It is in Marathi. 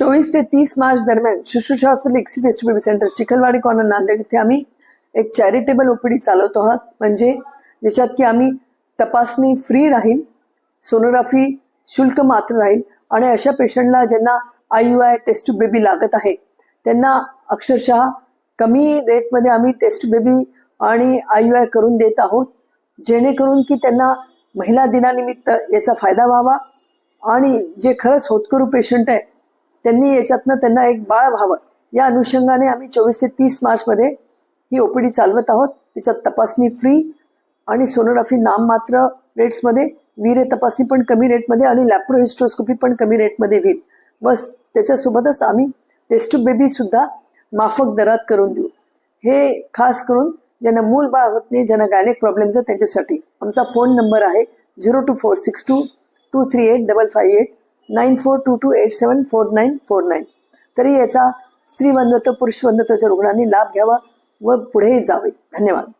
चोवीस ते तीस मार्च दरम्यान शुश्रूषा हॉस्पिटल एक्सी test baby centre Chikhalwadi corner Nanded इथे आम्ही एक चॅरिटेबल ओपीडी चालवतो आहोत. म्हणजे ज्याच्यात की आम्ही तपासणी फ्री राहील सोनोग्राफी शुल्क मात्र राहील आणि अशा पेशंटला ज्यांना I U I test tube baby लागत आहे त्यांना अक्षरशः कमी रेटमध्ये आम्ही टेस्ट बेबी आणि आय यू आय करून देत आहोत जेणेकरून की त्यांना महिला दिनानिमित्त याचा फायदा व्हावा आणि जे खरंच होतकरू पेशंट आहे त्यांनी याच्यातनं त्यांना एक बाळ व्हावं. या अनुषंगाने आम्ही चोवीस ते तीस मार्चमध्ये ही ओपीडी चालवत आहोत. त्याच्यात तपासणी फ्री आणि सोनोग्राफी नाममात्र रेट्समध्ये वीर्य तपासणी पण कमी रेटमध्ये आणि लॅप्रोहिस्ट्रोस्कोपी पण कमी रेटमध्ये होईल. बस त्याच्यासोबतच आम्ही टेस्ट बेबीसुद्धा माफक दरात करून देऊ. हे खास करून ज्यांना मूल बाळ होत नाही ज्यांना गायनेक प्रॉब्लेम्स आहेत त्यांच्यासाठी. आमचा फोन नंबर आहे zero two four six two two three eight double five eight nine four two two eight seven four nine four nine तरी याचा स्त्री बंधत्व पुरुष बंधत्वाच्या रुग्णांनी लाभ घ्यावा व पुढेही जावे धन्यवाद